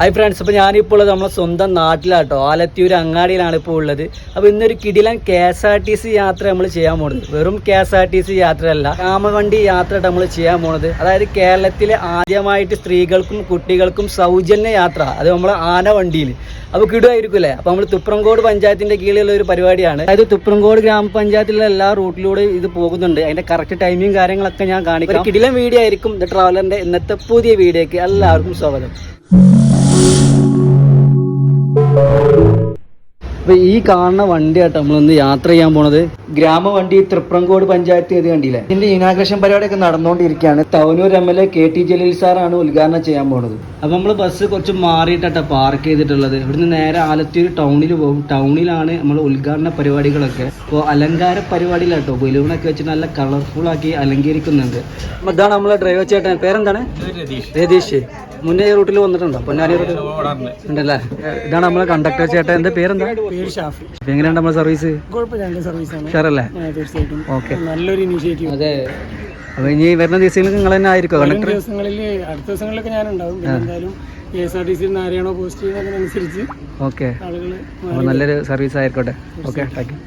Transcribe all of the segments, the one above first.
Hi friends അപ്പോൾ ഞാനിപ്പോൾ ഉള്ളത് നമ്മളെ സ്വന്തം നാട്ടിലാട്ടോ. ആലത്തിയൂർ അങ്ങാടിയിലാണ് ഇപ്പോൾ ഉള്ളത്. അപ്പോൾ ഇന്നൊരു കിടിലൻ K S R T C യാത്ര നമ്മൾ ചെയ്യാൻ പോണത്. വെറും K S R T C യാത്രയല്ല കാമവണ്ടി യാത്ര നമ്മൾ ചെയ്യാൻ പോകുന്നത് അതായത് കേരളത്തിലെ ആദ്യമായിട്ട് സ്ത്രീകൾക്കും കുട്ടികൾക്കും സൗജന്യ യാത്ര. അത് നമ്മളെ ആന വണ്ടിയിൽ അപ്പോൾ കിടുമായിരിക്കുമല്ലേ അപ്പോൾ നമ്മൾ തുപ്രംകോട് പഞ്ചായത്തിന്റെ കീഴിലുള്ള ഒരു പരിപാടിയാണ്. അതായത് തുപ്രംകോട് ഗ്രാമപഞ്ചായത്തിലുള്ള എല്ലാ റൂട്ടിലൂടെ ഇത് പോകുന്നുണ്ട്. അതിന്റെ കറക്റ്റ് ടൈമിങ് കാര്യങ്ങളൊക്കെ ഞാൻ കാണിക്കാം. കിടിലൻ വീഡിയോ ആയിരിക്കും. ദ ട്രാവലറിന്റെ ഇന്നത്തെ പുതിയ വീഡിയോയ്ക്ക് എല്ലാവർക്കും സ്വാഗതം. അപ്പൊ ഈ കാണുന്ന വണ്ടിയായിട്ട് നമ്മളൊന്ന് യാത്ര ചെയ്യാൻ പോണത്. ഗ്രാമവണ്ടി തൃപ്രങ്കോട് പഞ്ചായത്ത് ഇത് കണ്ടില്ലേ? ഇതിന്റെ ഇനാഗ്രേഷൻ പരിപാടിയൊക്കെ നടന്നുകൊണ്ടിരിക്കുകയാണ് Thavanur M L A K T Jaleel സാറാണ് ഉദ്ഘാടനം ചെയ്യാൻ പോണത്. അപ്പൊ നമ്മൾ ബസ് കുറച്ച് മാറിയിട്ടാ പാർക്ക് ചെയ്തിട്ടുള്ളത്. ഇവിടുന്ന് നേരെ ആലത്തൂർ ടൗണിൽ പോകും. ടൗണിലാണ് നമ്മൾ ഉദ്ഘാടന പരിപാടികളൊക്കെ. ഇപ്പോൾ അലങ്കാര പരിപാടിയിലാട്ടോ. ബലൂണൊക്കെ വെച്ച് നല്ല കളർഫുൾ ആക്കി അലങ്കരിക്കുന്നുണ്ട്. അതാണ് ഇതാണ് നമ്മളെ ഡ്രൈവർ ചേട്ടൻ. പേരെന്താണ്? രതീഷ്. മുന്നേ ഈ റൂട്ടിൽ വന്നിട്ടുണ്ടോ? പൊന്നാനി റൂട്ടിൽ ഉണ്ടല്ലേ? ഇതാണ് നമ്മളെ കണ്ടക്ടർ ചേട്ടൻ. എന്താ പേരെന്താ? പേര് ഷാഫി. അപ്പൊ എങ്ങനെയുണ്ട് നമ്മളെ സർവീസ് തീർച്ചയായിട്ടും. ഓക്കെ. നല്ലൊരു ഇനിഷ്യേറ്റീവ് അതെ. അപ്പൊ ഇനി വരുന്ന ദിവസങ്ങളിൽ നിങ്ങൾ തന്നെ ആയിരിക്കും കണ്ടക്ടർ ദിവസങ്ങളിൽ അടുത്ത ദിവസങ്ങളിലൊക്കെ ഞാൻ ഉണ്ടാവും എന്തായാലും കെ എസ് ആർ ടി സിയിൽ നിന്ന് ആരെയാണോ പോസ്റ്റ് ചെയ്യുന്നതിനനുസരിച്ച് ഓക്കെ. ആളുകൾ നല്ലൊരു സർവീസ് ആയിക്കോട്ടെ ഓക്കെ താങ്ക് യു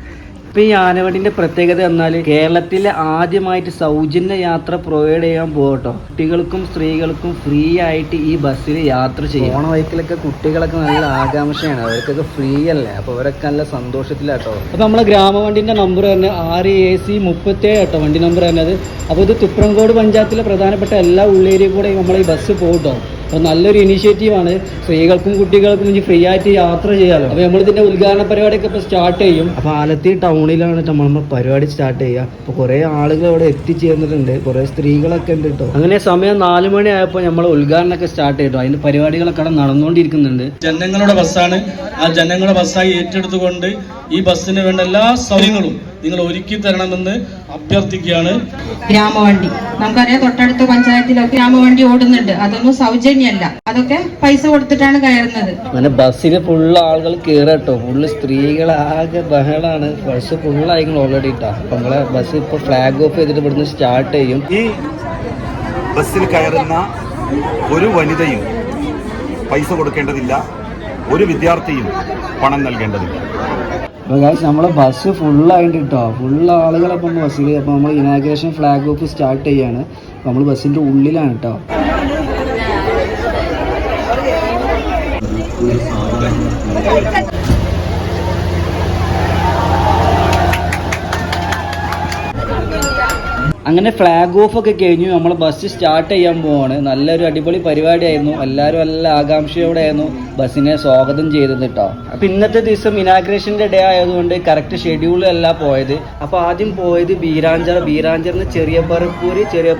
ഇപ്പൊ ഈ ആനവണ്ടിന്റെ പ്രത്യേകത എന്നാൽ കേരളത്തിലെ ആദ്യമായിട്ട് സൗജന്യ യാത്ര പ്രൊവൈഡ് ചെയ്യാൻ പോകട്ടോ കുട്ടികൾക്കും സ്ത്രീകൾക്കും ഫ്രീ ആയിട്ട് ഈ ബസ്സിൽ യാത്ര ചെയ്യും. ഓണ വൈക്കിലൊക്കെ കുട്ടികളൊക്കെ നല്ല ആകാംക്ഷയാണ്. അവർക്കൊക്കെ ഫ്രീ അല്ലേ? അപ്പൊ അവരൊക്കെ നല്ല സന്തോഷത്തിലാട്ടോ അപ്പൊ നമ്മളെ ഗ്രാമവണ്ടിന്റെ നമ്പർ തന്നെ ആറ് എ സി മുപ്പത്തേഴ് കേട്ടോ. വണ്ടി നമ്പർ തന്നത് അപ്പോൾ ഇത് തുപ്രംകോട് പഞ്ചായത്തിലെ പ്രധാനപ്പെട്ട എല്ലാ ഉള്ളേരിയും കൂടെ നമ്മളെ ഈ ബസ് പോകട്ടോ അപ്പോൾ നല്ലൊരു ഇനീഷ്യേറ്റീവാണ് സ്ത്രീകൾക്കും കുട്ടികൾക്കും ഫ്രീ ആയിട്ട് യാത്ര ചെയ്യാമല്ലോ അപ്പോൾ നമ്മളിതിന്റെ ഉദ്ഘാടന പരിപാടിയൊക്കെ ഇപ്പോൾ സ്റ്റാർട്ട് ചെയ്യും. അപ്പോൾ ആലത്തി ടൗണിലാണ് നമ്മൾ നമ്മൾ പരിപാടി സ്റ്റാർട്ട് ചെയ്യുക. അപ്പോൾ കുറേ ആളുകൾ അവിടെ എത്തിച്ചേർന്നിട്ടുണ്ട്. കുറേ സ്ത്രീകളൊക്കെ ഉണ്ട് കേട്ടോ. അങ്ങനെ സമയം നാല് മണി ആയപ്പോൾ നമ്മൾ ഉദ്ഘാടനമൊക്കെ സ്റ്റാർട്ട് ചെയ്തു. അതിന്റെ പരിപാടികളൊക്കെ അവിടെ നടന്നുകൊണ്ടിരിക്കുന്നുണ്ട്. ജനങ്ങളുടെ ബസ്സാണ് ആ ജനങ്ങളുടെ ബസ്സായി ഏറ്റെടുത്തുകൊണ്ട് ഈ ബസ്സിന് വേണ്ട എല്ലാ സൗകര്യങ്ങളും നിങ്ങൾ ഒരുക്കി തരണമെന്ന് അഭ്യർത്ഥിക്കുകയാണ്. ഗ്രാമവണ്ടി. നമുക്കറിയാം തൊട്ടടുത്ത പഞ്ചായത്തിലൊക്കെ ഗ്രാമവണ്ടി ഓടുന്നുണ്ട്. അതൊന്നും സൗജന്യമല്ല. അതൊക്കെ പൈസ കൊടുത്തിട്ടാണ് കയറുന്നത്. അങ്ങനെ ബസ്സിൽ ഫുള്ള് ആളുകൾ കയറട്ടോ ഫുള്ള് സ്ത്രീകളാകെ ബഹളാണ്. ബസ് ഫുള്ളായി ഓൾറെഡി ഇട്ടാ അപ്പൊ നമ്മളെ ബസ് ഇപ്പൊ ഫ്ലാഗ് ഓഫ് ചെയ്തിട്ട് ഇവിടുന്ന് സ്റ്റാർട്ട് ചെയ്യും. ഈ ബസ്സിൽ കയറുന്ന ഒരു വനിതയും പൈസ കൊടുക്കേണ്ടതില്ല ഒരു വിദ്യാർത്ഥിയും പണം നൽകേണ്ടതില്ല. നമ്മളെ ബസ് ഫുള്ളായിട്ട് ഫുൾ ആളുകൾ അപ്പൊ ബസ്സിൽ അപ്പൊ നമ്മൾ ഇനാഗ്രേഷൻ ഫ്ലാഗ് ഓഫ് സ്റ്റാർട്ട് ചെയ്യാണ്. നമ്മൾ ബസ്സിന്റെ ഉള്ളിലാണ് കേട്ടോ അങ്ങനെ ഫ്ലാഗ് ഓഫ് ഒക്കെ കഴിഞ്ഞു. നമ്മൾ ബസ് സ്റ്റാർട്ട് ചെയ്യാൻ പോവാണ്. നല്ലൊരു അടിപൊളി പരിപാടിയായിരുന്നു. എല്ലാവരും നല്ല ആകാംക്ഷയോടെ ആയിരുന്നു ബസ്സിനെ സ്വാഗതം ചെയ്തത് കേട്ടോ അപ്പം ഇന്നത്തെ ദിവസം ഇനാഗ്രേഷന്റെ ഡേ ആയതുകൊണ്ട് കറക്റ്റ് ഷെഡ്യൂളല്ല പോയത്. അപ്പോൾ ആദ്യം പോയത് ബീരാഞ്ചിറ. ബീരാഞ്ചറിന് ചെറിയ പറപ്പൂര് ചെറിയ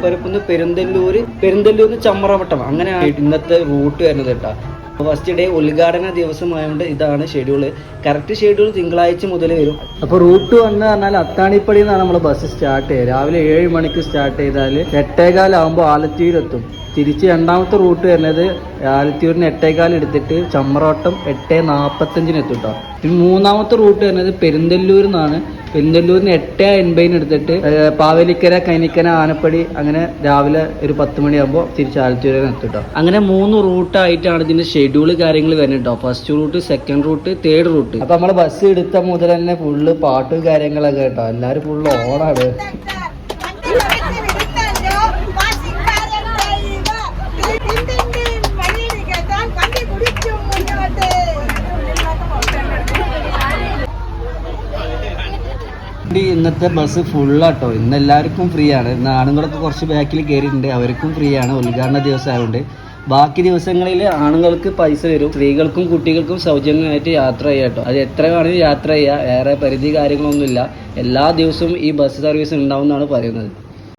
പെരുന്തല്ലൂർ പെരുന്തല്ലൂർ നിന്ന് ചമ്മറവട്ടം അങ്ങനെയാണ് ഇന്നത്തെ റൂട്ട് വരുന്നത് കേട്ടോ ഫസ്റ്റ് ഡേ ഉദ്ഘാടന ദിവസമായതുകൊണ്ട് ഇതാണ് ഷെഡ്യൂൾ കറക്റ്റ് ഷെഡ്യൂൾ തിങ്കളാഴ്ച മുതൽ വരും. അപ്പോൾ റൂട്ട് വന്ന് പറഞ്ഞാൽ അത്താണിപ്പടി എന്നാണ് നമ്മൾ ബസ് സ്റ്റാർട്ട് ചെയ്യുക രാവിലെ ഏഴ് മണിക്ക് സ്റ്റാർട്ട് ചെയ്താൽ എട്ടേകാലാകുമ്പോൾ ആലത്തൂരെത്തും. തിരിച്ച് രണ്ടാമത്തെ റൂട്ട് വരുന്നത് ആലത്തൂരിന് എട്ടേകാൽ എടുത്തിട്ട് ചമ്മറോട്ടം എട്ടേ നാൽപ്പത്തഞ്ചിന് എത്തും കേട്ടോ പിന്നെ മൂന്നാമത്തെ റൂട്ട് വരുന്നത് പെരിന്തല്ലൂരിൽ നിന്നാണ്. പെരുന്തല്ലൂരിന് എട്ട് എൺപതിന് എടുത്തിട്ട് പാവലിക്കര കൈനിക്കര ആനപ്പടി അങ്ങനെ രാവിലെ ഒരു പത്ത് മണിയാകുമ്പോൾ തിരിച്ച് ആലത്തൂർ എത്തിട്ടോ അങ്ങനെ മൂന്ന് റൂട്ടായിട്ടാണ് ഇതിന്റെ ഷെഡ്യൂൾ കാര്യങ്ങൾ വരുന്നുണ്ടോ first route second route third route അപ്പൊ നമ്മൾ ബസ് എടുത്ത മുതൽ തന്നെ ഫുള്ള് പാട്ട് കാര്യങ്ങളൊക്കെ കേട്ടോ. എല്ലാരും ഫുള്ള് ഓണാണ് ഇന്നത്തെ ബസ് ഫുള്ളാട്ടോ ഇന്ന് എല്ലാവർക്കും ഫ്രീ ആണ് ഇന്ന് ആണുങ്ങളൊക്കെ കുറച്ച് ബാക്കിൽ കയറിയിട്ടുണ്ട് അവർക്കും ഫ്രീ ആണ് ഉദ്ഘാടന ദിവസം ആയതുകൊണ്ട് ബാക്കി ദിവസങ്ങളിൽ ആണുങ്ങൾക്ക് പൈസ വരും. സ്ത്രീകൾക്കും കുട്ടികൾക്കും സൗജന്യമായിട്ട് യാത്ര ചെയ്യാം കേട്ടോ അത് എത്ര വേണമെങ്കിലും യാത്ര ചെയ്യുക വേറെ പരിധി കാര്യങ്ങളൊന്നുമില്ല. എല്ലാ ദിവസവും ഈ ബസ് സർവീസ് ഉണ്ടാവും എന്നാണ് പറയുന്നത്.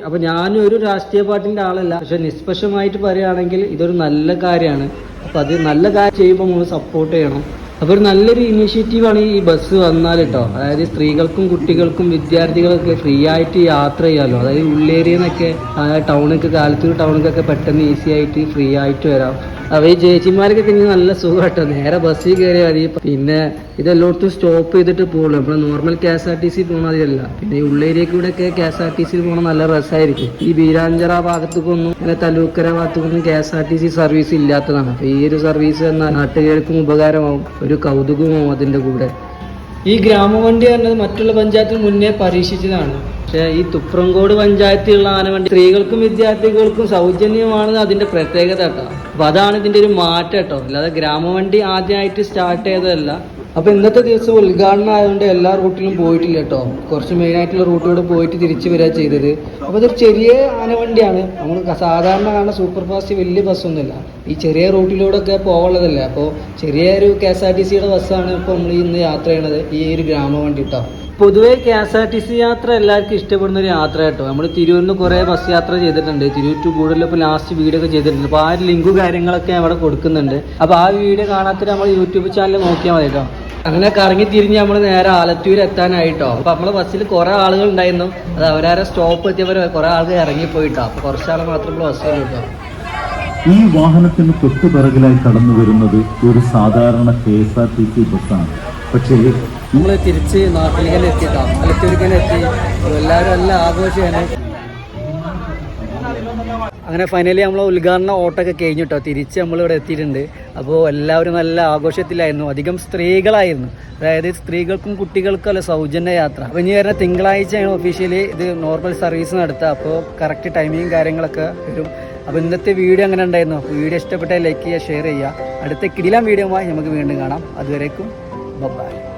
അപ്പോൾ ഞാനും ഒരു രാഷ്ട്രീയ പാർട്ടിന്റെ ആളല്ല. പക്ഷെ നിഷ്പക്ഷമായിട്ട് പറയുകയാണെങ്കിൽ ഇതൊരു നല്ല കാര്യമാണ്. അപ്പോൾ അത് നല്ല കാര്യം ചെയ്യുമ്പോൾ നമ്മൾ സപ്പോർട്ട് ചെയ്യണം. അപ്പോൾ ഒരു നല്ലൊരു ഇനീഷ്യേറ്റീവാണ് ഈ ബസ് വന്നാൽ കേട്ടോ അതായത് സ്ത്രീകൾക്കും കുട്ടികൾക്കും വിദ്യാർത്ഥികൾക്കൊക്കെ ഫ്രീ ആയിട്ട് യാത്ര ചെയ്യാമല്ലോ അതായത് ഉള്ളേരിയിൽ നിന്നൊക്കെ ടൗണൊക്കെ കാലത്തൂർ ടൗണിലൊക്കെ പെട്ടെന്ന് ഈസി ആയിട്ട് ഫ്രീ ആയിട്ട് വരാം. അപ്പോൾ ഈ ചേച്ചിമാർക്കൊക്കെ ഇനി നല്ല സുഖം കേട്ടോ നേരെ ബസ്സിൽ കയറിയാൽ മതി. പിന്നെ ഇതെല്ലായിടത്തും സ്റ്റോപ്പ് ചെയ്തിട്ട് പോകുള്ളൂ ഇപ്പോൾ normal K S R T C പോകുന്ന അതിലല്ല പിന്നെ ഈ ഉള്ളേരിയ കൂടെ ഒക്കെ കെ എസ് ആർ ടി സിയിൽ പോകണം നല്ല രസമായിരിക്കും ഈ ബീരാഞ്ചറ ഭാഗത്തേക്കൊന്നും ഇങ്ങനെ തലൂക്കര ഭാഗത്തേക്കൊന്നും K S R T C service ഇല്ലാത്തതാണ്. അപ്പോൾ ഈ ഒരു സർവീസ് നാട്ടുകാർക്കും ഉപകാരമാവും. ഒരു കൗതുകവും അതിന്റെ കൂടെ. ഈ ഗ്രാമവണ്ടി പറഞ്ഞത് മറ്റുള്ള പഞ്ചായത്തിന് മുന്നേ പരീക്ഷിച്ചതാണ്. പക്ഷേ ഈ തുപ്രംകോട് പഞ്ചായത്തിലുള്ള ആനവണ്ടി സ്ത്രീകൾക്കും വിദ്യാർത്ഥികൾക്കും സൗജന്യമാണെന്ന് അതിന്റെ പ്രത്യേകത കേട്ടോ. അപ്പോൾ അതാണ് ഇതിന്റെ ഒരു മാറ്റം കേട്ടോ. അല്ലാതെ ഗ്രാമവണ്ടി ആദ്യമായിട്ട് സ്റ്റാർട്ട് ചെയ്തതല്ല. അപ്പൊ ഇന്നത്തെ ദിവസം ഉദ്ഘാടനം ആയതുകൊണ്ട് എല്ലാ റൂട്ടിലും പോയിട്ടില്ല കേട്ടോ. കുറച്ച് മെയിൻ ആയിട്ടുള്ള റൂട്ടിലൂടെ പോയിട്ട് തിരിച്ചു വരിക ചെയ്തത്. അപ്പൊ ഇതൊരു ചെറിയ ആനവണ്ടിയാണ്. നമ്മൾ സാധാരണ കാണുന്ന സൂപ്പർ ഫാസ്റ്റ് വലിയ ബസ്സൊന്നുമില്ല ഈ ചെറിയ റൂട്ടിലൂടെ ഒക്കെ പോകാനുള്ളതല്ലേ അപ്പോൾ ചെറിയൊരു കെ എസ് ആർ ടി സിയുടെ ബസ്സാണ് ഇപ്പോൾ നമ്മൾ ഇന്ന് യാത്ര ചെയ്യണത്. ഈ ഒരു ഗ്രാമവണ്ടി കേട്ടോ പൊതുവെ K S R T C യാത്ര എല്ലാവർക്കും ഇഷ്ടപ്പെടുന്ന ഒരു യാത്ര കേട്ടോ. നമ്മൾ തിരൂരിൽ നിന്ന് കുറേ ബസ് യാത്ര ചെയ്തിട്ടുണ്ട്. തിരൂർ ടു കൂടുതൽ ഇപ്പോൾ ലാസ്റ്റ് വീഡിയോ ഒക്കെ ചെയ്തിട്ടുണ്ട്. അപ്പോൾ ആ ഒരു ലിങ്കും കാര്യങ്ങളൊക്കെ അവിടെ കൊടുക്കുന്നുണ്ട്. അപ്പോൾ ആ വീഡിയോ കാണാത്ത നമ്മൾ യൂട്യൂബ് ചാനൽ നോക്കിയാൽ മതി കേട്ടോ അങ്ങനെ കറങ്ങി തിരിഞ്ഞ് നമ്മൾ നേരെ ആലത്തൂർ എത്താനായിട്ടോ. അപ്പൊ നമ്മളെ ബസ്സിൽ കുറെ ആളുകൾ ഉണ്ടായിരുന്നു അത് അവരാരെ സ്റ്റോപ്പ് എത്തിയവർ കുറെ ആളുകൾ ഇറങ്ങിപ്പോയിട്ടോ. അപ്പൊ കുറച്ചാൾ മാത്രമേ ബസ് കേട്ടോ. ഈ വാഹനത്തിന് തൊട്ടു പിറകിലായി കടന്നു വരുന്നത് ഒരു സാധാരണ K S R T C ബസ്സാണ്. പക്ഷേ നമ്മൾ തിരിച്ച് നാട്ടിലേക്ക് എത്തിട്ടോ. ആലത്തൂർക്ക് തന്നെ എത്തി എല്ലാവരും എല്ലാം ആഘോഷമാണ് അങ്ങനെ ഫൈനലി നമ്മളെ ഉദ്ഘാടന ഓട്ടൊക്കെ കഴിഞ്ഞിട്ടോ. തിരിച്ച് നമ്മളിവിടെ എത്തിയിട്ടുണ്ട്. അപ്പോൾ എല്ലാവരും നല്ല ആഘോഷത്തിലായിരുന്നു. അധികം സ്ത്രീകളായിരുന്നു. അതായത് സ്ത്രീകൾക്കും കുട്ടികൾക്കും അല്ല സൗജന്യ യാത്ര. അപ്പോൾ ഇനി വരുന്ന തിങ്കളാഴ്ചയാണ് ഒഫീഷ്യലി ഇത് നോർമൽ സർവീസ് നടത്തുക. അപ്പോൾ കറക്റ്റ് ടൈമിങ്ങും കാര്യങ്ങളൊക്കെ വരും. അപ്പോൾ ഇന്നത്തെ വീഡിയോ അങ്ങനെ ഉണ്ടായിരുന്നു? വീഡിയോ ഇഷ്ടപ്പെട്ടാൽ ലൈക്ക് ചെയ്യുക ഷെയർ ചെയ്യുക. അടുത്ത കിടിലാം വീഡിയോ നമുക്ക് വീണ്ടും കാണാം. അതുവരേക്കും ബൈ